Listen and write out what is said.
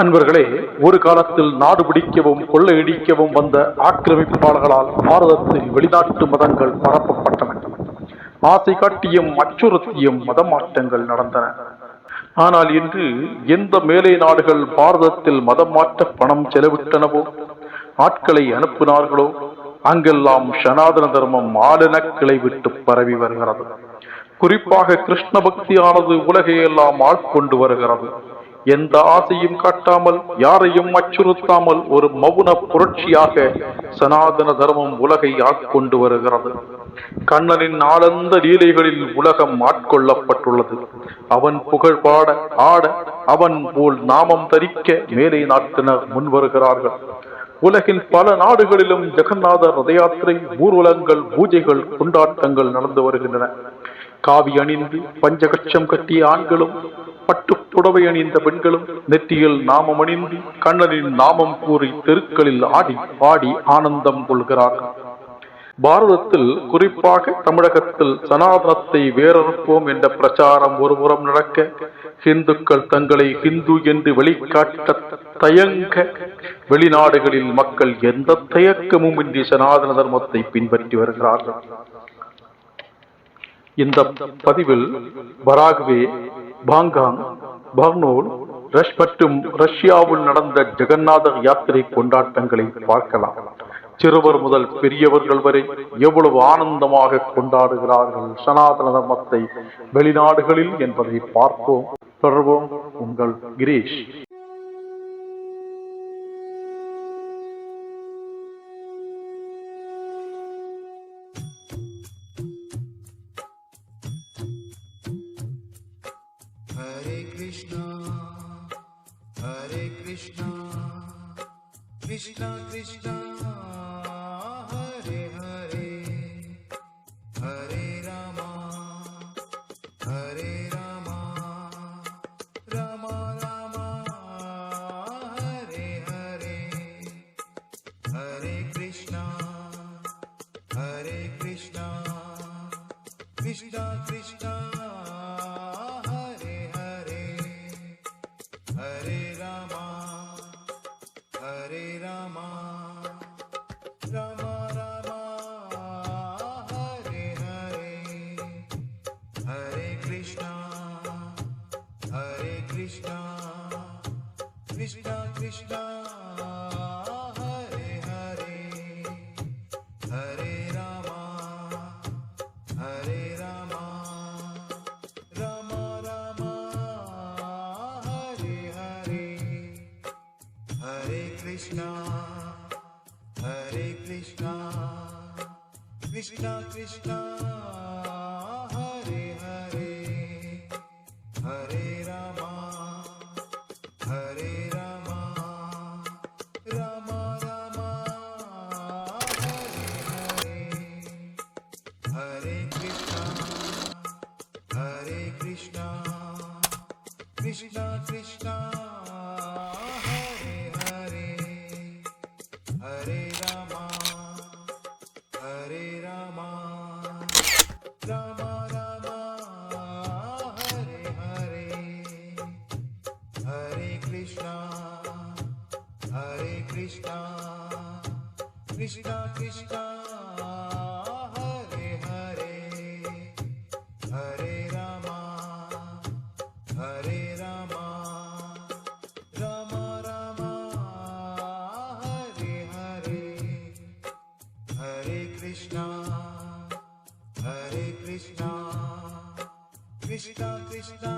அன்பர்களே ஒரு காலத்தில் நாடு பிடிக்கவும் கொள்ளையடிக்கவும் வந்த ஆக்கிரமிப்பாளர்களால் பாரதத்தில் வெளிநாட்டு மதங்கள் பரப்பப்பட்டன. ஆசை காட்டியும் அச்சுறுத்தியும் மதமாற்றங்கள் நடந்தன. ஆனால் இன்று எந்த மேலை நாடுகள் பாரதத்தில் மதம் மாற்ற பணம் செலவிட்டனவோ? ஆட்களை அனுப்பினார்களோ? அங்கெல்லாம் சனாதன தர்மம் ஆளுன கிளை விட்டு பரவி வருகிறது. குறிப்பாக கிருஷ்ண பக்தியானது உலகையெல்லாம் ஆட்கொண்டு வருகிறது. எந்த ஆசையும் காட்டாமல் யாரையும் அச்சுறுத்தாமல் ஒரு மௌன புரட்சியாக சனாதன தர்மம் உலகை ஆட்கொண்டு வருகிறது. கண்ணனின் ஆனந்த லீலைகளில் உலகம் ஆட்கொள்ளப்பட்டுள்ளது. அவன் புகழ் பாட ஆட அவன் போல் நாமம் தரிக்க மேலை நாட்டினர் முன்வருகிறார்கள் உலகின் பல நாடுகளிலும் ஜெகநாத ரத யாத்திரை ஊர்வலங்கள் பூஜைகள் கொண்டாட்டங்கள் நடந்து வருகின்றன. காவி அணிந்து பஞ்சகட்சம் கட்டிய ஆண்களும் பட்டு புடவை அணிந்த பெண்களும் நெற்றியில் நாமம் அணிந்து கண்ணனின் நாமம் கூறி தெருக்களில் ஆடி பாடி ஆனந்தம் கொள்கிறார்கள். பாரதத்தில் குறிப்பாக தமிழகத்தில் சனாதனத்தை வேறறுப்போம் என்ற பிரச்சாரம் ஒருபுறம் நடக்க ஹிந்துக்கள் தங்களை ஹிந்து என்று வெளிக்காட்ட தயங்க வெளிநாடுகளில் மக்கள் எந்த தயக்கமும் இன்றி சனாதன தர்மத்தை பின்பற்றி வருகிறார்கள். இந்த பதிவில் பராகுவே பாங்காங் பர்னோல் ரஷ் மற்றும் ரஷ்யாவில் நடந்த ஜெகநாதர் யாத்திரை கொண்டாட்டங்களை பார்க்கலாம். சிறுவர் முதல் பெரியவர்கள் வரை எவ்வளவு ஆனந்தமாக கொண்டாடுகிறார்கள் சனாதன தர்மத்தை வெளிநாடுகளில் என்பதை பார்ப்போம். தொடர்வோம் உங்கள் கிரீஷ். कृष्ण हरे कृष्ण कृष्ण कृष्ण हरे हरे हरे राम हरे Ram Ram Ram Hare Hare Hare Krishna Rama, Hare Rama, Krishna Krishna Krishna Hare Hare Hare Rama हरे राम राम राम हरे हरे हरे कृष्ण हरे कृष्ण कृष्णा कृष्ण। कृष्णा कृष्ण हरे हरे। हरे राम हरे राम। राम राम हरे हरे। हरे कृष्ण हरे कृष्ण। कृष्णा कृष्णा।